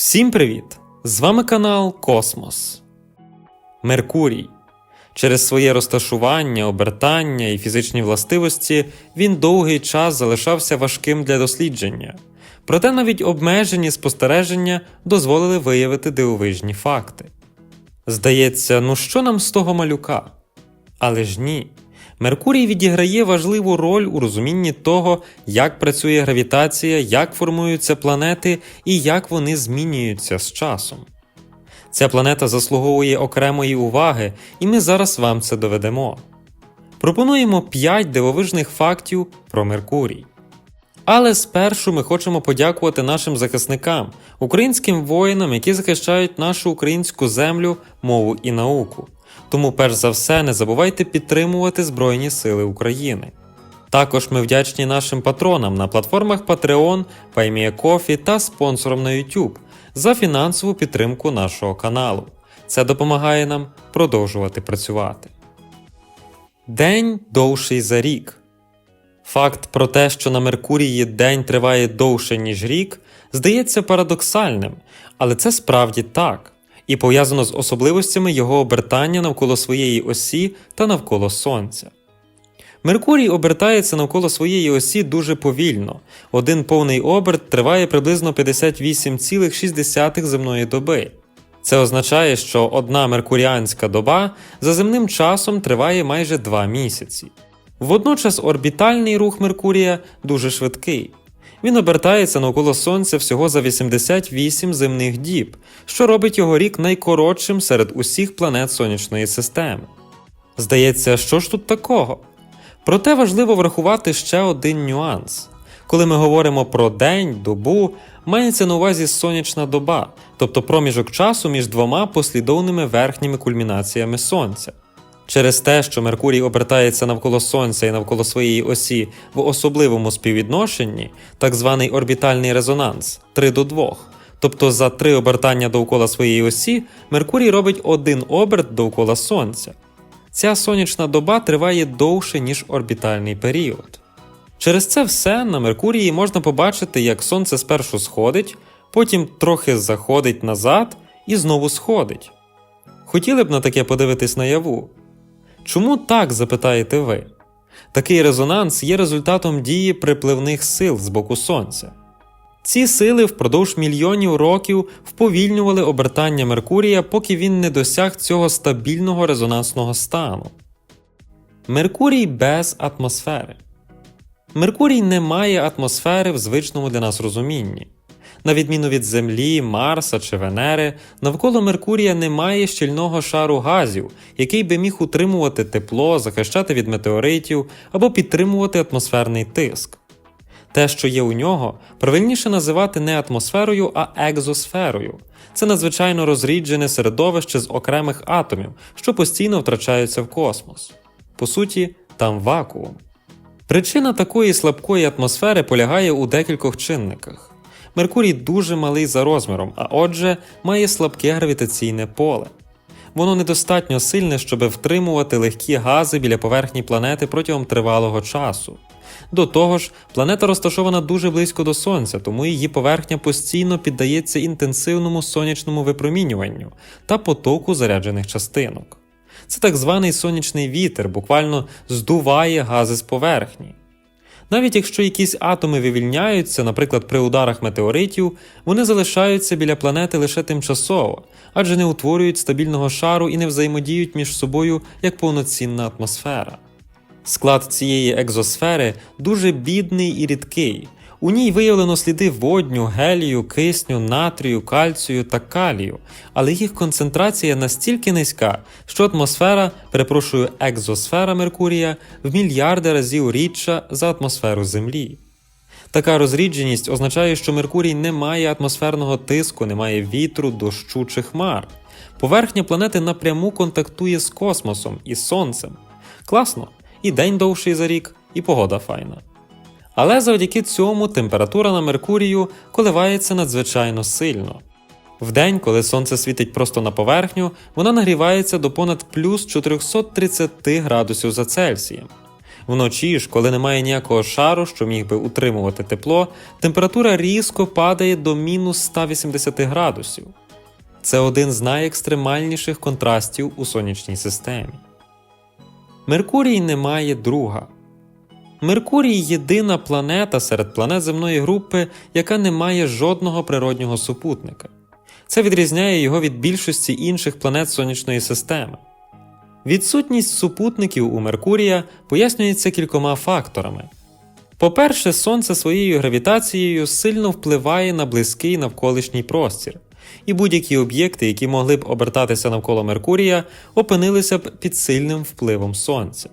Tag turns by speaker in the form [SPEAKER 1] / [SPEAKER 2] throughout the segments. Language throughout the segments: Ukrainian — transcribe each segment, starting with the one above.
[SPEAKER 1] Всім привіт! З вами канал Космос. Меркурій. Через своє розташування, обертання і фізичні властивості він довгий час залишався важким для дослідження. Проте навіть обмежені спостереження дозволили виявити дивовижні факти. Здається, ну що нам з того малюка? Але ж ні. Меркурій відіграє важливу роль у розумінні того, як працює гравітація, як формуються планети і як вони змінюються з часом. Ця планета заслуговує окремої уваги, і ми зараз вам це доведемо. Пропонуємо 5 дивовижних фактів про Меркурій. Але спершу ми хочемо подякувати нашим захисникам, українським воїнам, які захищають нашу українську землю, мову і науку. Тому, перш за все, не забувайте підтримувати Збройні Сили України. Також ми вдячні нашим патронам на платформах Patreon, PayMeACoffee та спонсорам на YouTube за фінансову підтримку нашого каналу. Це допомагає нам продовжувати працювати. День довший за рік. Факт про те, що на Меркурії день триває довше, ніж рік, здається парадоксальним, але це справді так, і пов'язано з особливостями його обертання навколо своєї осі та навколо Сонця. Меркурій обертається навколо своєї осі дуже повільно. Один повний оберт триває приблизно 58,6 земної доби. Це означає, що одна меркуріанська доба за земним часом триває майже 2 місяці. Водночас орбітальний рух Меркурія дуже швидкий. Він обертається навколо Сонця всього за 88 земних діб, що робить його рік найкоротшим серед усіх планет сонячної системи. Здається, що ж тут такого? Проте важливо врахувати ще один нюанс. Коли ми говоримо про день, добу, мається на увазі сонячна доба, тобто проміжок часу між двома послідовними верхніми кульмінаціями Сонця. Через те, що Меркурій обертається навколо Сонця і навколо своєї осі в особливому співвідношенні, так званий орбітальний резонанс 3 до 2, тобто за три обертання довкола своєї осі Меркурій робить один оберт довкола Сонця. Ця сонячна доба триває довше, ніж орбітальний період. Через це все на Меркурії можна побачити, як Сонце спершу сходить, потім трохи заходить назад і знову сходить. Хотіли б на таке подивитись наяву? Чому так запитаєте ви? Такий резонанс є результатом дії припливних сил з боку Сонця. Ці сили впродовж мільйонів років вповільнювали обертання Меркурія, поки він не досяг цього стабільного резонансного стану. Меркурій без атмосфери. Меркурій не має атмосфери в звичному для нас розумінні. На відміну від Землі, Марса чи Венери, навколо Меркурія немає щільного шару газів, який би міг утримувати тепло, захищати від метеоритів або підтримувати атмосферний тиск. Те, що є у нього, правильніше називати не атмосферою, а екзосферою. Це надзвичайно розріджене середовище з окремих атомів, що постійно втрачаються в космос. По суті, там вакуум. Причина такої слабкої атмосфери полягає у декількох чинниках. Меркурій дуже малий за розміром, а отже, має слабке гравітаційне поле. Воно недостатньо сильне, щоб втримувати легкі гази біля поверхні планети протягом тривалого часу. До того ж, планета розташована дуже близько до Сонця, тому її поверхня постійно піддається інтенсивному сонячному випромінюванню та потоку заряджених частинок. Це так званий сонячний вітер, буквально здуває гази з поверхні. Навіть якщо якісь атоми вивільняються, наприклад, при ударах метеоритів, вони залишаються біля планети лише тимчасово, адже не утворюють стабільного шару і не взаємодіють між собою як повноцінна атмосфера. Склад цієї екзосфери дуже бідний і рідкий. У ній виявлено сліди водню, гелію, кисню, натрію, кальцію та калію, але їх концентрація настільки низька, що атмосфера, перепрошую, екзосфера Меркурія в мільярди разів рідша за атмосферу Землі. Така розрідженість означає, що Меркурій не має атмосферного тиску, не має вітру, дощу чи хмар. Поверхня планети напряму контактує з космосом і сонцем. Класно, і день довший за рік, і погода файна. Але завдяки цьому температура на Меркурію коливається надзвичайно сильно. Вдень, коли сонце світить просто на поверхню, вона нагрівається до понад плюс 430 градусів за Цельсієм. Вночі ж, коли немає ніякого шару, що міг би утримувати тепло, температура різко падає до мінус 180 градусів. Це один з найекстремальніших контрастів у сонячній системі. Меркурій не має друга. Меркурій єдина планета серед планет земної групи, яка не має жодного природнього супутника. Це відрізняє його від більшості інших планет сонячної системи. Відсутність супутників у Меркурія пояснюється кількома факторами. По-перше, Сонце своєю гравітацією сильно впливає на близький навколишній простір, і будь-які об'єкти, які могли б обертатися навколо Меркурія, опинилися б під сильним впливом Сонця.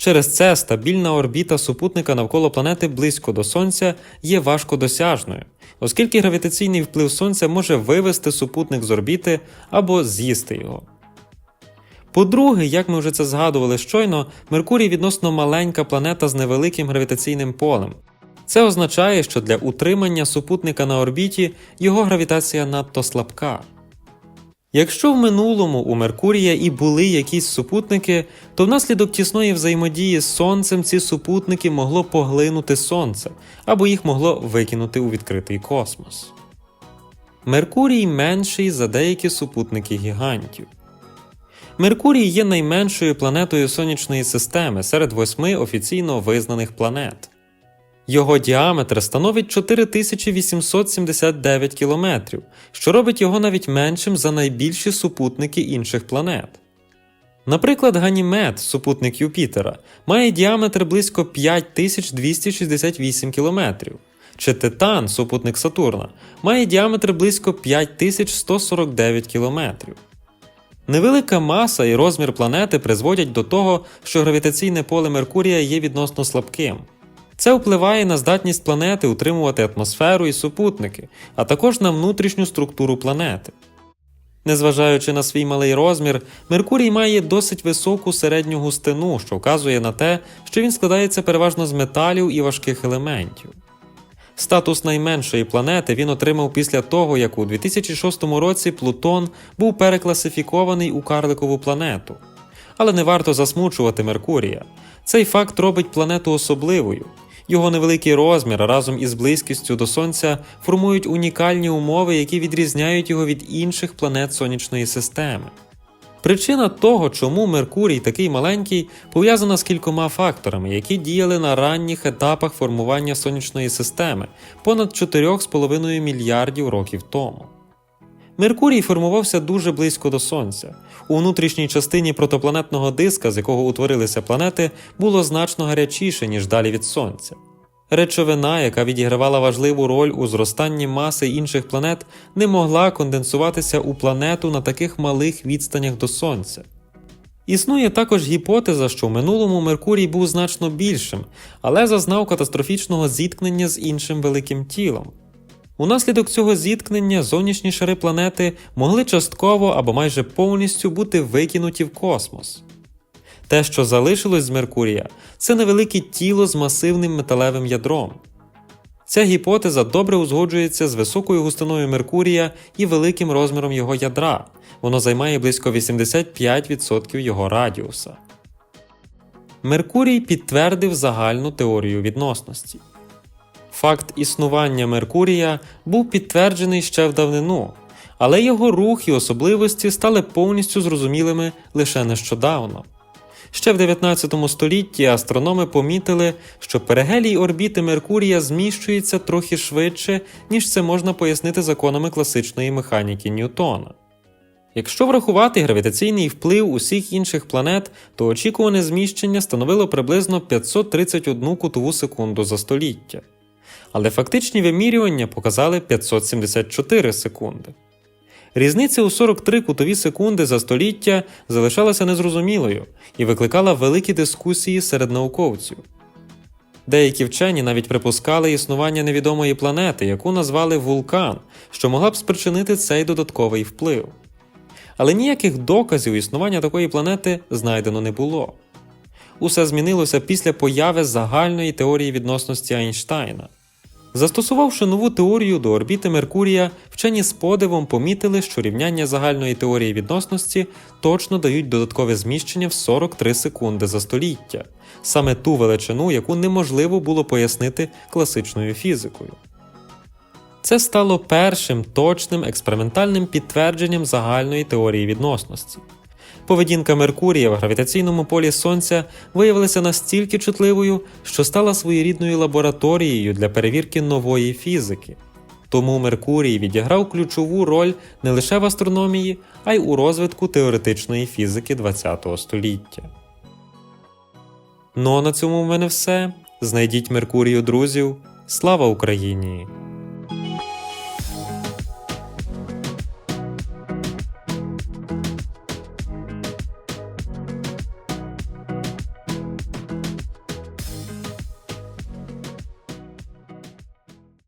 [SPEAKER 1] Через це стабільна орбіта супутника навколо планети близько до Сонця є важкодосяжною, оскільки гравітаційний вплив Сонця може вивести супутник з орбіти або з'їсти його. По-друге, як ми вже це згадували щойно, Меркурій відносно маленька планета з невеликим гравітаційним полем. Це означає, що для утримання супутника на орбіті його гравітація надто слабка. Якщо в минулому у Меркурія і були якісь супутники, то внаслідок тісної взаємодії з Сонцем ці супутники могло поглинути Сонце або їх могло викинути у відкритий космос. Меркурій менший за деякі супутники гігантів. Меркурій є найменшою планетою сонячної системи серед восьми офіційно визнаних планет. Його діаметр становить 4879 км, що робить його навіть меншим за найбільші супутники інших планет. Наприклад, Ганімед, супутник Юпітера, має діаметр близько 5268 км, чи Титан, супутник Сатурна, має діаметр близько 5149 км. Невелика маса і розмір планети призводять до того, що гравітаційне поле Меркурія є відносно слабким. Це впливає на здатність планети утримувати атмосферу і супутники, а також на внутрішню структуру планети. Незважаючи на свій малий розмір, Меркурій має досить високу середню густину, що вказує на те, що він складається переважно з металів і важких елементів. Статус найменшої планети він отримав після того, як у 2006 році Плутон був перекласифікований у карликову планету. Але не варто засмучувати Меркурія. Цей факт робить планету особливою. Його невеликий розмір разом із близькістю до Сонця формують унікальні умови, які відрізняють його від інших планет сонячної системи. Причина того, чому Меркурій такий маленький, пов'язана з кількома факторами, які діяли на ранніх етапах формування сонячної системи понад 4,5 мільярдів років тому. Меркурій формувався дуже близько до Сонця. У внутрішній частині протопланетного диска, з якого утворилися планети, було значно гарячіше, ніж далі від Сонця. Речовина, яка відігравала важливу роль у зростанні маси інших планет, не могла конденсуватися у планету на таких малих відстанях до Сонця. Існує також гіпотеза, що в минулому Меркурій був значно більшим, але зазнав катастрофічного зіткнення з іншим великим тілом. Унаслідок цього зіткнення зовнішні шари планети могли частково або майже повністю бути викинуті в космос. Те, що залишилось з Меркурія, це невелике тіло з масивним металевим ядром. Ця гіпотеза добре узгоджується з високою густиною Меркурія і великим розміром його ядра. Воно займає близько 85% його радіуса. Меркурій підтвердив загальну теорію відносності. Факт існування Меркурія був підтверджений ще в давнину, але його рух і особливості стали повністю зрозумілими лише нещодавно. Ще в 19 столітті астрономи помітили, що перигелій орбіти Меркурія зміщується трохи швидше, ніж це можна пояснити законами класичної механіки Ньютона. Якщо врахувати гравітаційний вплив усіх інших планет, то очікуване зміщення становило приблизно 531 кутову секунду за століття. Але фактичні вимірювання показали 574 секунди. Різниця у 43 кутові секунди за століття залишалася незрозумілою і викликала великі дискусії серед науковців. Деякі вчені навіть припускали існування невідомої планети, яку назвали вулкан, що могла б спричинити цей додатковий вплив. Але ніяких доказів існування такої планети знайдено не було. Усе змінилося після появи загальної теорії відносності Айнштайна. Застосувавши нову теорію до орбіти Меркурія, вчені з подивом помітили, що рівняння загальної теорії відносності точно дають додаткове зміщення в 43 секунди за століття, саме ту величину, яку неможливо було пояснити класичною фізикою. Це стало першим точним експериментальним підтвердженням загальної теорії відносності. Поведінка Меркурія в гравітаційному полі Сонця виявилася настільки чутливою, що стала своєрідною лабораторією для перевірки нової фізики. Тому Меркурій відіграв ключову роль не лише в астрономії, а й у розвитку теоретичної фізики ХХ століття. Ну а на цьому в мене все. Знайдіть Меркурію друзів. Слава Україні!